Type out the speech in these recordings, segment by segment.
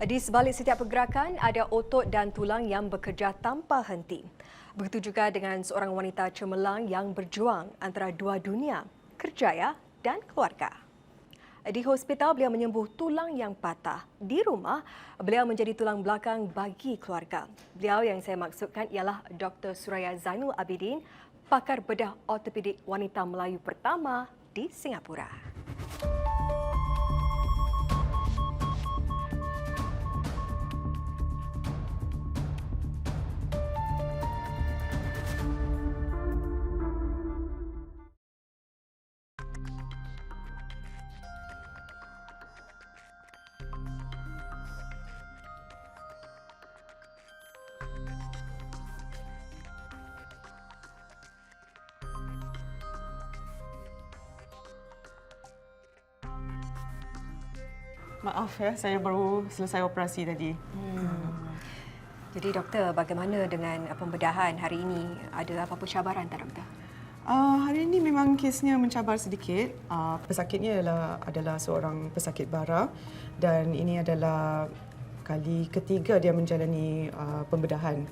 Di sebalik setiap pergerakan, ada otot dan tulang yang bekerja tanpa henti. Begitu juga dengan seorang wanita cemerlang yang berjuang antara dua dunia, kerjaya dan keluarga. Di hospital, beliau menyembuh tulang yang patah. Di rumah, beliau menjadi tulang belakang bagi keluarga. Beliau yang saya maksudkan ialah Dr. Suraya Zainul Abidin, pakar bedah ortopedik wanita Melayu pertama di Singapura. Maaf ya, saya baru selesai operasi tadi. Jadi doktor, bagaimana dengan pembedahan hari ini? Ada apa-apa cabaran tak doktor? Uh, hari ini memang kesnya mencabar sedikit. Uh, pesakitnya adalah, adalah seorang pesakit bara dan ini adalah kali ketiga dia menjalani uh, pembedahan.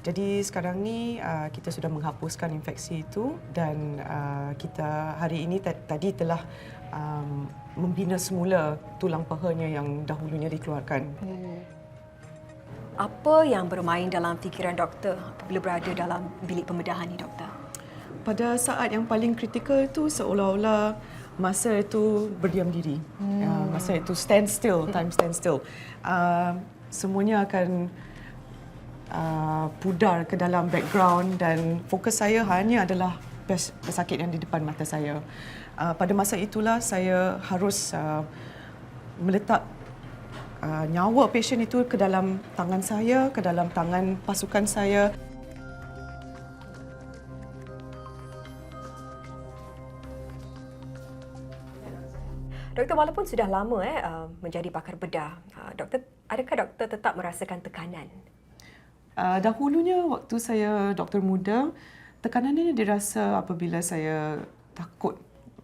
Jadi sekarang ni uh, kita sudah menghapuskan infeksi itu dan uh, kita hari ini tadi telah um, membina semula tulang pahanya yang dahulunya dikeluarkan. Apa yang bermain dalam fikiran doktor apabila berada dalam bilik pembedahan ni doktor? Pada saat yang paling kritikal itu seolah-olah masa itu berdiam diri. Hmm. Uh, masa itu stand still, time stand still. Uh, semuanya akan uh, pudar ke dalam background dan fokus saya hanya adalah pes- pesakit yang di depan mata saya. Uh, pada masa itulah saya harus uh, meletak uh, nyawa pasien itu ke dalam tangan saya, ke dalam tangan pasukan saya. Doktor, walaupun sudah lama eh uh, menjadi pakar bedah, uh, doktor adakah doktor tetap merasakan tekanan? Uh, dahulunya waktu saya doktor muda, tekanannya dirasa apabila saya takut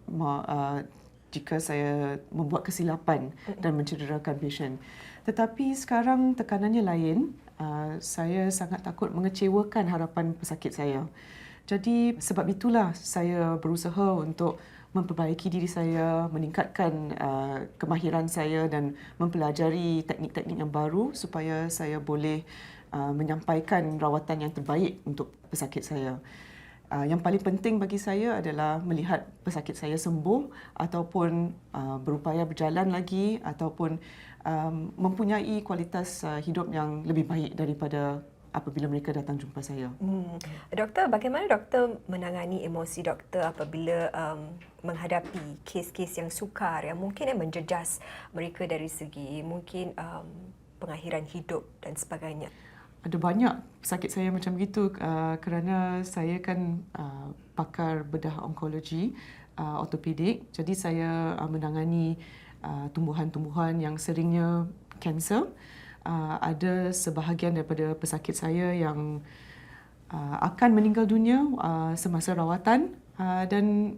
uh, jika saya membuat kesilapan dan mencederakan pasien. Tetapi sekarang tekanannya lain. Uh, saya sangat takut mengecewakan harapan pesakit saya. Jadi sebab itulah saya berusaha untuk memperbaiki diri saya, meningkatkan uh, kemahiran saya dan mempelajari teknik-teknik yang baru supaya saya boleh uh, menyampaikan rawatan yang terbaik untuk pesakit saya. Uh, yang paling penting bagi saya adalah melihat pesakit saya sembuh ataupun uh, berupaya berjalan lagi ataupun um, mempunyai kualitas uh, hidup yang lebih baik daripada apabila mereka datang jumpa saya. Hmm. Doktor, bagaimana doktor menangani emosi doktor apabila um, menghadapi kes-kes yang sukar yang mungkin yang menjejas mereka dari segi mungkin um, pengakhiran hidup dan sebagainya? Ada banyak pesakit saya macam gitu uh, kerana saya kan uh, pakar bedah onkologi, uh, ortopedik. Jadi saya uh, menangani uh, tumbuhan-tumbuhan yang seringnya kanser. Uh, ada sebahagian daripada pesakit saya yang uh, akan meninggal dunia uh, semasa rawatan uh, dan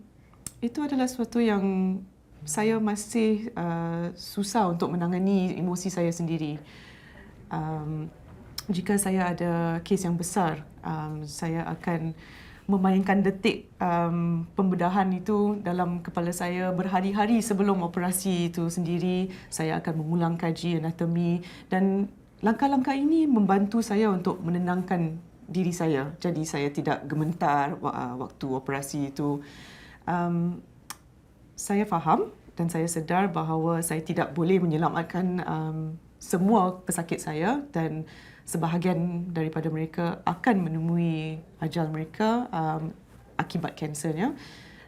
itu adalah sesuatu yang saya masih uh, susah untuk menangani emosi saya sendiri. Um, jika saya ada kes yang besar, um, saya akan memainkan detik um, pembedahan itu dalam kepala saya berhari-hari sebelum operasi itu sendiri. Saya akan mengulang kaji anatomi dan langkah-langkah ini membantu saya untuk menenangkan diri saya. Jadi saya tidak gemetar uh, waktu operasi itu. Um, saya faham dan saya sedar bahawa saya tidak boleh menyelamatkan um, semua pesakit saya dan sebahagian daripada mereka akan menemui ajal mereka um, akibat kansernya.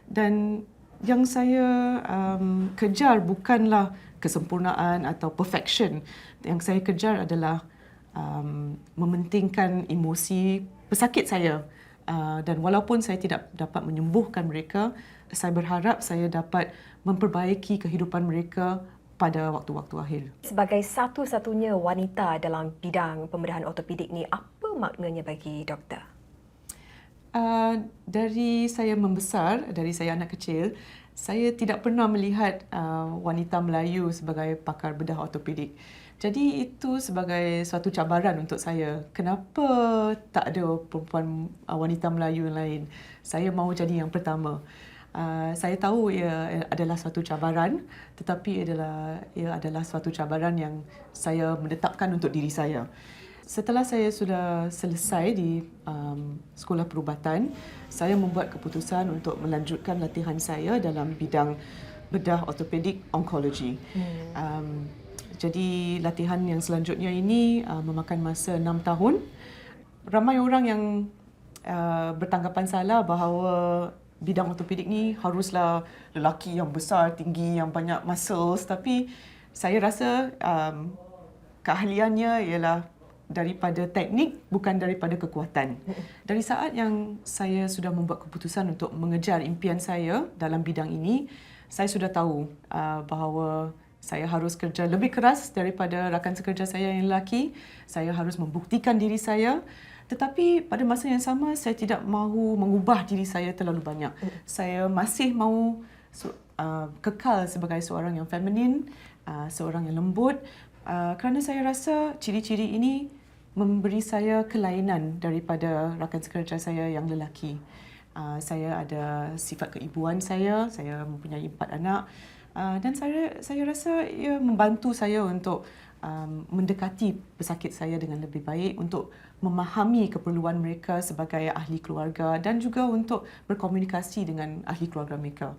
Dan yang saya um, kejar bukanlah kesempurnaan atau perfection. Yang saya kejar adalah um, mementingkan emosi pesakit saya. Uh, dan walaupun saya tidak dapat menyembuhkan mereka saya berharap saya dapat memperbaiki kehidupan mereka pada waktu-waktu akhir. Sebagai satu-satunya wanita dalam bidang pembedahan ortopedik ni, apa maknanya bagi doktor? Uh, dari saya membesar, dari saya anak kecil, saya tidak pernah melihat uh, wanita Melayu sebagai pakar bedah ortopedik. Jadi itu sebagai suatu cabaran untuk saya. Kenapa tak ada perempuan uh, wanita Melayu yang lain? Saya mahu jadi yang pertama. Uh, saya tahu ia adalah suatu cabaran tetapi adalah ia adalah suatu cabaran yang saya menetapkan untuk diri saya. Setelah saya sudah selesai di um, sekolah perubatan, saya membuat keputusan untuk melanjutkan latihan saya dalam bidang bedah ortopedik onkologi. Hmm. Um, jadi latihan yang selanjutnya ini uh, memakan masa enam tahun. Ramai orang yang uh, bertanggapan salah bahawa bidang ortopedik ni haruslah lelaki yang besar, tinggi, yang banyak muscles. Tapi saya rasa um, keahliannya ialah daripada teknik bukan daripada kekuatan. Dari saat yang saya sudah membuat keputusan untuk mengejar impian saya dalam bidang ini, saya sudah tahu uh, bahawa saya harus kerja lebih keras daripada rakan sekerja saya yang lelaki. Saya harus membuktikan diri saya. Tetapi pada masa yang sama, saya tidak mahu mengubah diri saya terlalu banyak. Saya masih mahu uh, kekal sebagai seorang yang feminin, uh, seorang yang lembut. Uh, kerana saya rasa ciri-ciri ini memberi saya kelainan daripada rakan sekerja saya yang lelaki. Uh, saya ada sifat keibuan saya, saya mempunyai empat anak. Ah, dan saya saya rasa ia membantu saya untuk um, mendekati pesakit saya dengan lebih baik untuk memahami keperluan mereka sebagai ahli keluarga dan juga untuk berkomunikasi dengan ahli keluarga mereka.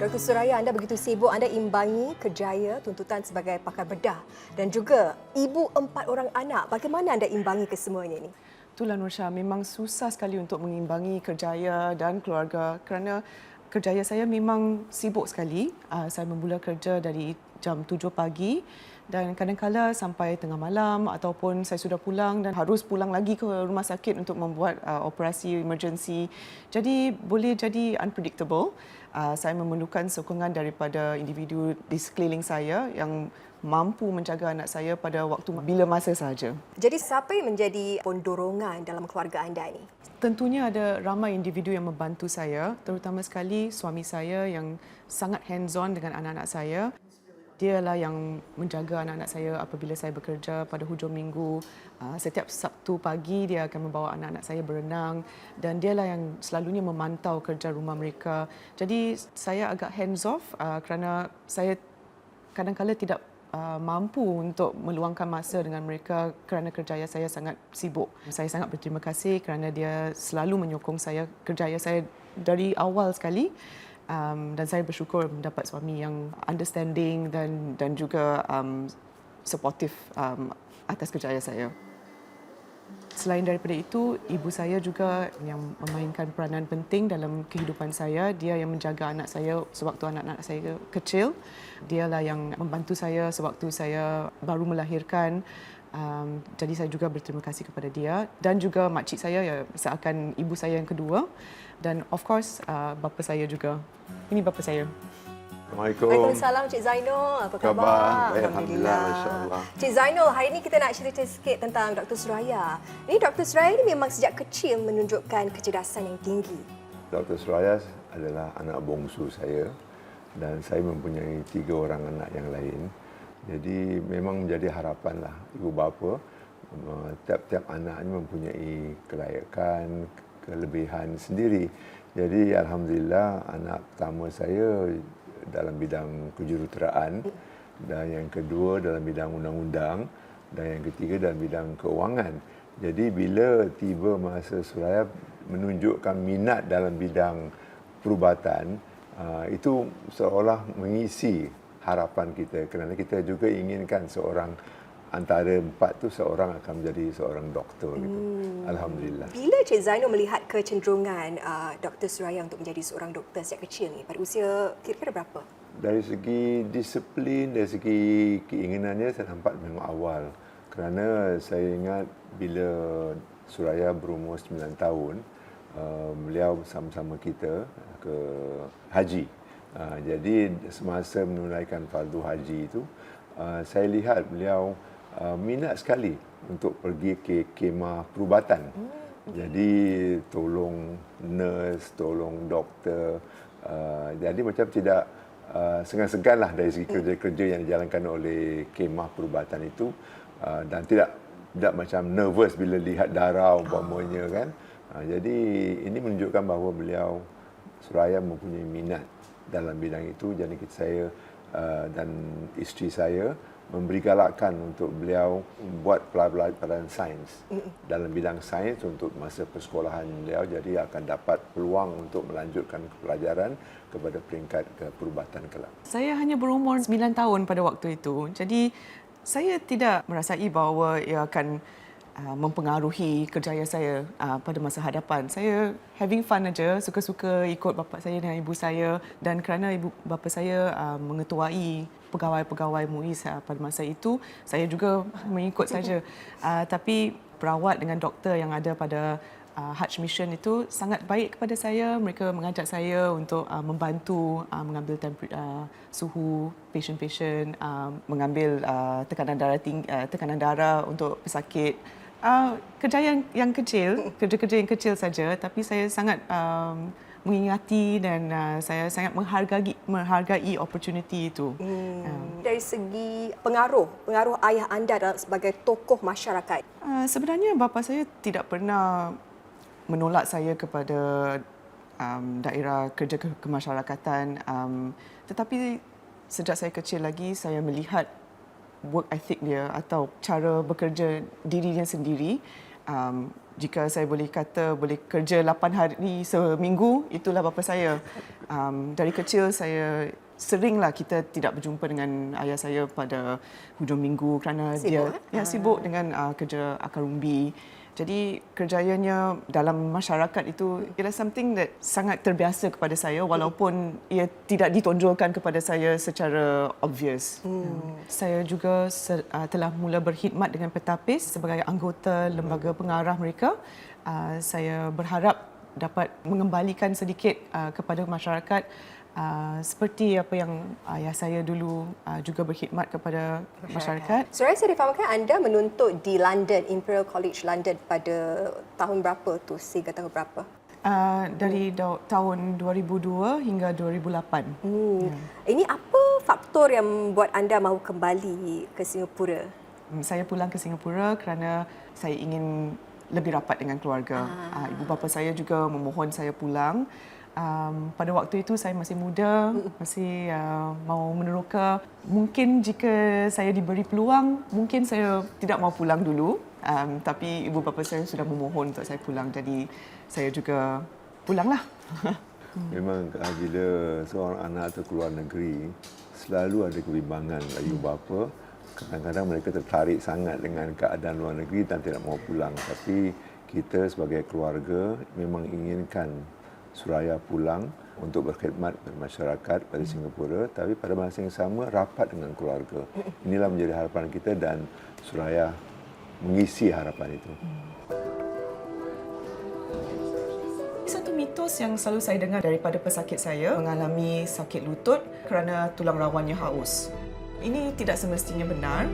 Dr. Suraya, anda begitu sibuk, anda imbangi kerjaya tuntutan sebagai pakar bedah dan juga ibu empat orang anak. Bagaimana anda imbangi kesemuanya ini? Itulah Nur memang susah sekali untuk mengimbangi kerjaya dan keluarga kerana kerjaya saya memang sibuk sekali. Ah, saya memula kerja dari jam 7 pagi dan kadang-kala sampai tengah malam ataupun saya sudah pulang dan harus pulang lagi ke rumah sakit untuk membuat uh, operasi emergency. Jadi boleh jadi unpredictable. Uh, saya memerlukan sokongan daripada individu di sekeliling saya yang mampu menjaga anak saya pada waktu bila masa saja. Jadi siapa yang menjadi dorongan dalam keluarga anda ini? Tentunya ada ramai individu yang membantu saya, terutama sekali suami saya yang sangat hands-on dengan anak-anak saya dialah yang menjaga anak-anak saya apabila saya bekerja pada hujung minggu. Ah, setiap Sabtu pagi dia akan membawa anak-anak saya berenang dan dialah yang selalunya memantau kerja rumah mereka. Jadi saya agak hands off ah, kerana saya kadang-kadang tidak ah, mampu untuk meluangkan masa dengan mereka kerana kerjaya saya sangat sibuk. Saya sangat berterima kasih kerana dia selalu menyokong saya kerjaya saya dari awal sekali um, dan saya bersyukur mendapat suami yang understanding dan dan juga um, supportive um, atas kerjaya saya. Selain daripada itu, ibu saya juga yang memainkan peranan penting dalam kehidupan saya. Dia yang menjaga anak saya sewaktu anak-anak saya kecil. Dialah yang membantu saya sewaktu saya baru melahirkan. Um, jadi saya juga berterima kasih kepada dia dan juga makcik saya ya seakan ibu saya yang kedua dan of course uh, bapa saya juga. Ini bapa saya. Assalamualaikum. Waalaikumsalam Cik Zainul. Apa khabar? Khabar? Alhamdulillah, masya-Allah. Cik Zainul, hari ini kita nak cerita sikit tentang Dr. Suraya. Ini Dr. Suraya ini memang sejak kecil menunjukkan kecerdasan yang tinggi. Dr. Suraya adalah anak bongsu saya dan saya mempunyai tiga orang anak yang lain. Jadi memang menjadi harapanlah ibu bapa uh, tiap-tiap anak ini mempunyai kelayakan, kelebihan sendiri. Jadi alhamdulillah anak pertama saya dalam bidang kejuruteraan dan yang kedua dalam bidang undang-undang dan yang ketiga dalam bidang keuangan. Jadi bila tiba masa Suraya menunjukkan minat dalam bidang perubatan, uh, itu seolah mengisi harapan kita kerana kita juga inginkan seorang antara empat tu seorang akan menjadi seorang doktor gitu. Alhamdulillah. Bila Cik Zainul melihat kecenderungan uh, Dr. Suraya untuk menjadi seorang doktor sejak kecil ni? Pada usia kira-kira berapa? Dari segi disiplin, dari segi keinginannya saya nampak memang awal. Kerana saya ingat bila Suraya berumur 9 tahun, uh, beliau bersama-sama kita ke haji. Uh, jadi semasa menunaikan fardu haji itu, uh, saya lihat beliau uh, minat sekali untuk pergi ke kemah perubatan. Jadi tolong nurse, tolong doktor. Uh, jadi macam tidak uh, segan-segan lah dari segi kerja-kerja yang dijalankan oleh kemah perubatan itu uh, dan tidak tidak macam nervous bila lihat darah umpamanya kan. Uh, jadi ini menunjukkan bahawa beliau Suraya mempunyai minat dalam bidang itu. Jadi kita saya uh, dan isteri saya memberi galakan untuk beliau buat pelajaran sains dalam bidang sains untuk masa persekolahan beliau jadi akan dapat peluang untuk melanjutkan pelajaran kepada peringkat ke perubatan kelab. Saya hanya berumur 9 tahun pada waktu itu. Jadi saya tidak merasai bahawa ia akan uh, mempengaruhi kerjaya saya uh, pada masa hadapan. Saya having fun aja, suka-suka ikut bapa saya dan ibu saya dan kerana ibu bapa saya uh, mengetuai pegawai-pegawai MUIS uh, pada masa itu, saya juga mengikut saja. Uh, tapi perawat dengan doktor yang ada pada uh, Hajj Mission itu sangat baik kepada saya. Mereka mengajak saya untuk uh, membantu uh, mengambil temper- uh, suhu pasien-pasien, uh, mengambil uh, tekanan darah tinggi, uh, tekanan darah untuk pesakit. Uh, kerja yang, yang kecil, kerja-kerja yang kecil saja, tapi saya sangat um, mengingati dan uh, saya sangat menghargai menghargai opportunity itu. Hmm. Dari segi pengaruh, pengaruh ayah anda dalam sebagai tokoh masyarakat. Uh, sebenarnya bapa saya tidak pernah menolak saya kepada um, daerah kerja ke- kemasyarakatan um, tetapi sejak saya kecil lagi saya melihat work ethic dia atau cara bekerja dirinya sendiri um, jika saya boleh kata boleh kerja 8 hari seminggu itulah bapa saya. Um, dari kecil saya seringlah kita tidak berjumpa dengan ayah saya pada hujung minggu kerana Sibuk, dia eh? ya sibuk dengan uh, kerja akar umbi jadi kerjayanya dalam masyarakat itu ialah something that sangat terbiasa kepada saya walaupun ia tidak ditonjolkan kepada saya secara obvious. Hmm. Saya juga uh, telah mula berkhidmat dengan petapis sebagai anggota lembaga pengarah mereka. Uh, saya berharap dapat mengembalikan sedikit uh, kepada masyarakat uh, seperti apa yang ayah saya dulu uh, juga berkhidmat kepada masyarakat. Suraya, saya difahamkan anda menuntut di London, Imperial College London pada tahun berapa tu? Sehingga tahun berapa? Uh, dari da- tahun 2002 hingga 2008. Hmm. Ini apa faktor yang membuat anda mahu kembali ke Singapura? Hmm, Saya pulang ke Singapura kerana saya ingin lebih rapat dengan keluarga. Ah. Ibu bapa saya juga memohon saya pulang. Um, pada waktu itu saya masih muda, masih uh, mau meneroka. Mungkin jika saya diberi peluang, mungkin saya tidak mau pulang dulu. Um, tapi ibu bapa saya sudah memohon untuk saya pulang. Jadi saya juga pulanglah. Memang ah, bila seorang anak tu keluar negeri, selalu ada kebimbangan ibu bapa. Kadang-kadang mereka tertarik sangat dengan keadaan luar negeri dan tidak mau pulang. Tapi kita sebagai keluarga memang inginkan Suraya pulang untuk berkhidmat kepada masyarakat pada Singapura tapi pada masa yang sama rapat dengan keluarga. Inilah menjadi harapan kita dan Suraya mengisi harapan itu. Satu mitos yang selalu saya dengar daripada pesakit saya mengalami sakit lutut kerana tulang rawannya haus. Ini tidak semestinya benar.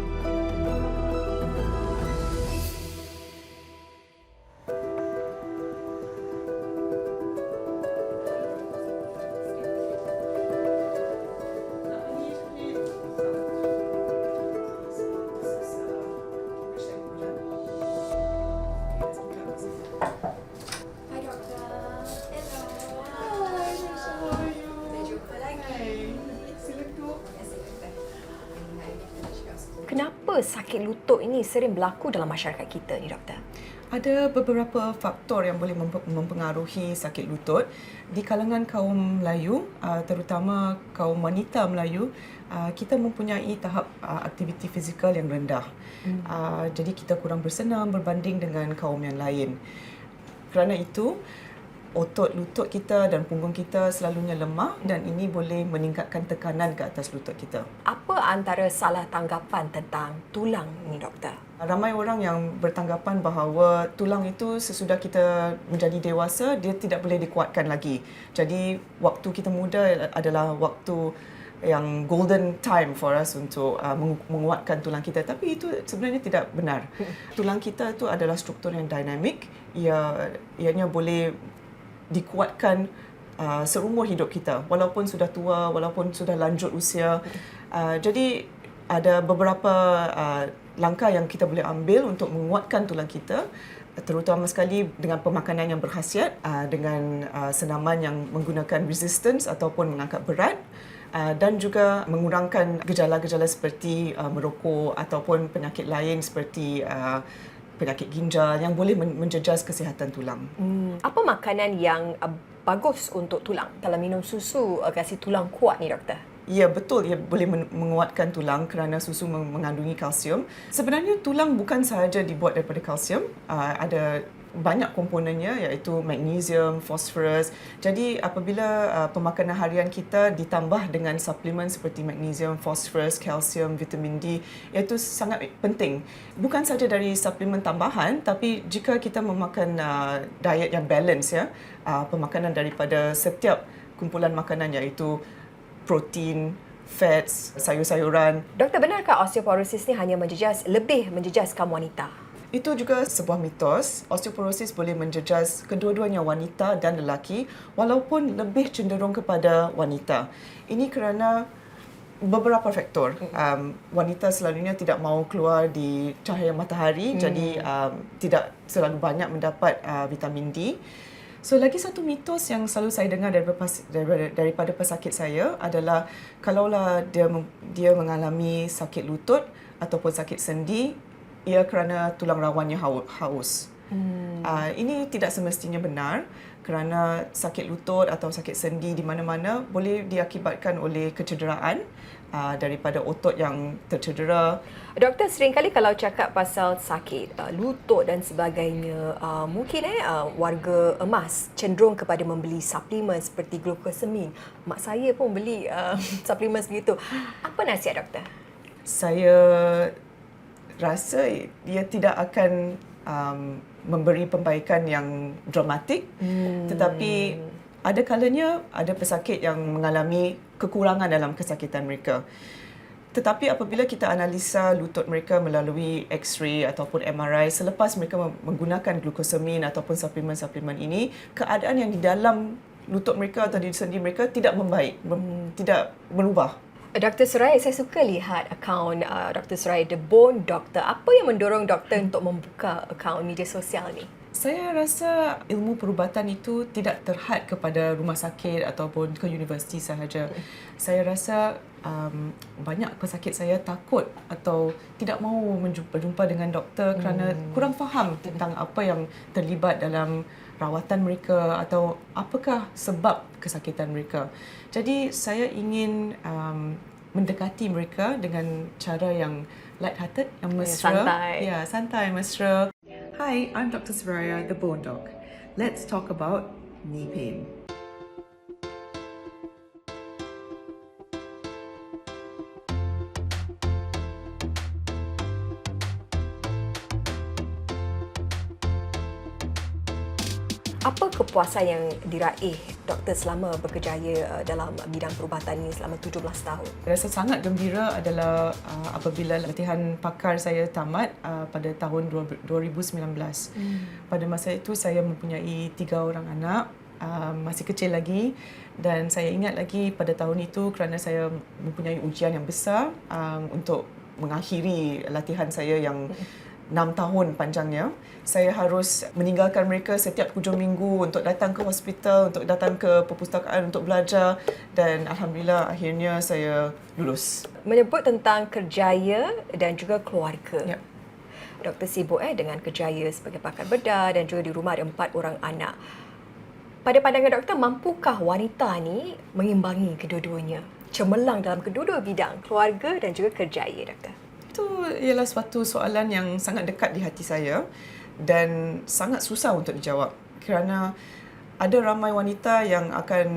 Sakit lutut ini sering berlaku dalam masyarakat kita ni, doktor? Ada beberapa faktor yang boleh memp- mempengaruhi sakit lutut di kalangan kaum Melayu, uh, terutama kaum wanita Melayu. Uh, kita mempunyai tahap uh, aktiviti fizikal yang rendah. Uh, jadi kita kurang bersenam berbanding dengan kaum yang lain. Kerana itu, otot lutut kita dan punggung kita selalunya lemah dan ini boleh meningkatkan tekanan ke atas lutut kita. Apa antara salah tanggapan tentang tulang ni doktor? Ramai orang yang bertanggapan bahawa tulang itu sesudah kita menjadi dewasa dia tidak boleh dikuatkan lagi. Jadi waktu kita muda adalah waktu yang golden time for us untuk uh, mengu- menguatkan tulang kita tapi itu sebenarnya tidak benar. Tulang kita itu adalah struktur yang dinamik. Ia ianya boleh dikuatkan uh, seumur hidup kita. Walaupun sudah tua walaupun sudah lanjut usia. Uh, jadi ada beberapa uh, langkah yang kita boleh ambil untuk menguatkan tulang kita. Terutama sekali dengan pemakanan yang berkhasiat uh, dengan uh, senaman yang menggunakan resistance ataupun mengangkat berat. Uh, dan juga mengurangkan gejala-gejala seperti uh, merokok ataupun penyakit lain seperti uh, penyakit ginjal yang boleh men- menjejas kesihatan tulang. Hmm, apa makanan yang uh, bagus untuk tulang? Kalau minum susu uh, kasi tulang kuat ni doktor. Ya betul ia boleh men- menguatkan tulang kerana susu meng- mengandungi kalsium. Sebenarnya tulang bukan sahaja dibuat daripada kalsium, uh, ada banyak komponennya iaitu magnesium, fosforus. Jadi apabila uh, pemakanan harian kita ditambah dengan suplemen seperti magnesium, fosforus, kalsium, vitamin D, iaitu sangat penting. Bukan saja dari suplemen tambahan tapi jika kita memakan uh, diet yang balance ya, uh, pemakanan daripada setiap kumpulan makanan iaitu protein, fats, sayur-sayuran. Doktor, benarkah osteoporosis ni hanya menjejas lebih menjejas kaum wanita? Itu juga sebuah mitos. Osteoporosis boleh menjejas kedua-duanya wanita dan lelaki walaupun lebih cenderung kepada wanita. Ini kerana beberapa faktor. Um, wanita selalunya tidak mahu keluar di cahaya matahari hmm. jadi um, tidak selalu banyak mendapat uh, vitamin D. So lagi satu mitos yang selalu saya dengar daripada, daripada, daripada pesakit saya adalah kalaulah dia dia mengalami sakit lutut ataupun sakit sendi ia kerana tulang rawannya hau- haus. Hmm. Uh, ini tidak semestinya benar kerana sakit lutut atau sakit sendi di mana-mana boleh diakibatkan oleh kecederaan uh, daripada otot yang tercedera Doktor, seringkali kalau cakap pasal sakit uh, lutut dan sebagainya, uh, mungkin eh uh, warga emas cenderung kepada membeli suplemen seperti glucosamine. Mak saya pun beli uh, suplemen begitu. Apa nasihat doktor? saya rasa ia tidak akan um, memberi pembaikan yang dramatik. Hmm. tetapi ada kalanya ada pesakit yang mengalami kekurangan dalam kesakitan mereka. Tetapi apabila kita analisa lutut mereka melalui x-ray ataupun MRI selepas mereka menggunakan glucosamine ataupun suplemen-suplemen ini keadaan yang di dalam lutut mereka atau di sendi mereka tidak membaik mem- tidak berubah Dr. Surai, saya suka lihat akaun uh, Dr. Surai, The Bone Doctor. Apa yang mendorong doktor untuk membuka akaun media sosial ni? Saya rasa ilmu perubatan itu tidak terhad kepada rumah sakit ataupun ke universiti sahaja. Saya rasa um, banyak pesakit saya takut atau tidak mahu berjumpa dengan doktor kerana kurang faham tentang apa yang terlibat dalam rawatan mereka atau apakah sebab kesakitan mereka. Jadi saya ingin um, mendekati mereka dengan cara yang light-hearted, yang mesra. santai. Ya, santai, mesra. Hi, I'm Dr. Saraya, the Bone Doc. Let's talk about knee pain. Kepuasan yang diraih doktor selama berkejaya uh, dalam bidang perubatan ini selama 17 tahun? Rasa sangat gembira adalah uh, apabila latihan pakar saya tamat uh, pada tahun 2019. Hmm. Pada masa itu saya mempunyai tiga orang anak, uh, masih kecil lagi dan saya ingat lagi pada tahun itu kerana saya mempunyai ujian yang besar um, untuk mengakhiri latihan saya yang enam tahun panjangnya. Saya harus meninggalkan mereka setiap hujung minggu untuk datang ke hospital, untuk datang ke perpustakaan untuk belajar dan Alhamdulillah akhirnya saya lulus. Menyebut tentang kerjaya dan juga keluarga. Ya. Doktor sibuk eh dengan kerjaya sebagai pakar bedah dan juga di rumah ada empat orang anak. Pada pandangan doktor, mampukah wanita ni mengimbangi kedua-duanya? Cemerlang dalam kedua-dua bidang, keluarga dan juga kerjaya, doktor. Itu ialah suatu soalan yang sangat dekat di hati saya dan sangat susah untuk dijawab kerana ada ramai wanita yang akan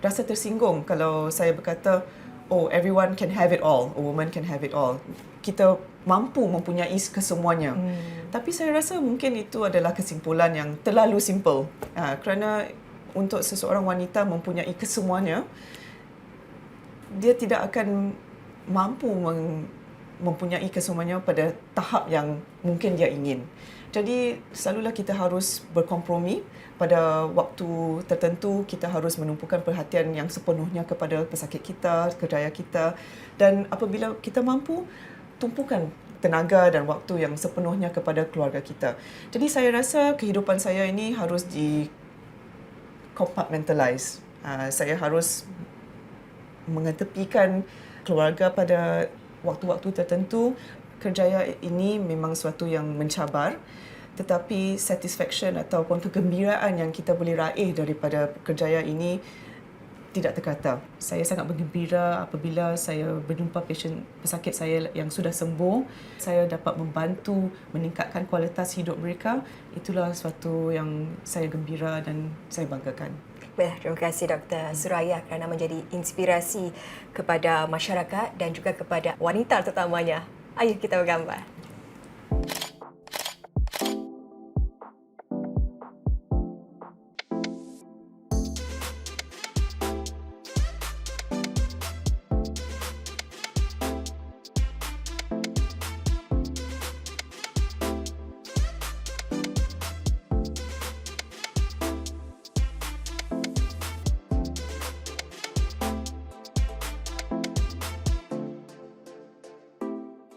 rasa tersinggung kalau saya berkata oh everyone can have it all, a woman can have it all. Kita mampu mempunyai kesemuanya. Hmm. Tapi saya rasa mungkin itu adalah kesimpulan yang terlalu simple. Ha, kerana untuk seseorang wanita mempunyai kesemuanya, dia tidak akan mampu meng, mempunyai kesemuanya pada tahap yang mungkin dia ingin. Jadi selalulah kita harus berkompromi pada waktu tertentu kita harus menumpukan perhatian yang sepenuhnya kepada pesakit kita, kerjaya kita dan apabila kita mampu tumpukan tenaga dan waktu yang sepenuhnya kepada keluarga kita. Jadi saya rasa kehidupan saya ini harus di compartmentalize. Uh, saya harus mengetepikan keluarga pada waktu-waktu tertentu. Kerjaya ini memang suatu yang mencabar tetapi satisfaction ataupun kegembiraan yang kita boleh raih daripada kerjaya ini tidak terkata. Saya sangat bergembira apabila saya berjumpa pasien pesakit saya yang sudah sembuh. Saya dapat membantu meningkatkan kualitas hidup mereka. Itulah suatu yang saya gembira dan saya banggakan. Baik, terima kasih Dr. Suraya kerana menjadi inspirasi kepada masyarakat dan juga kepada wanita terutamanya. Ayuh kita bergambar.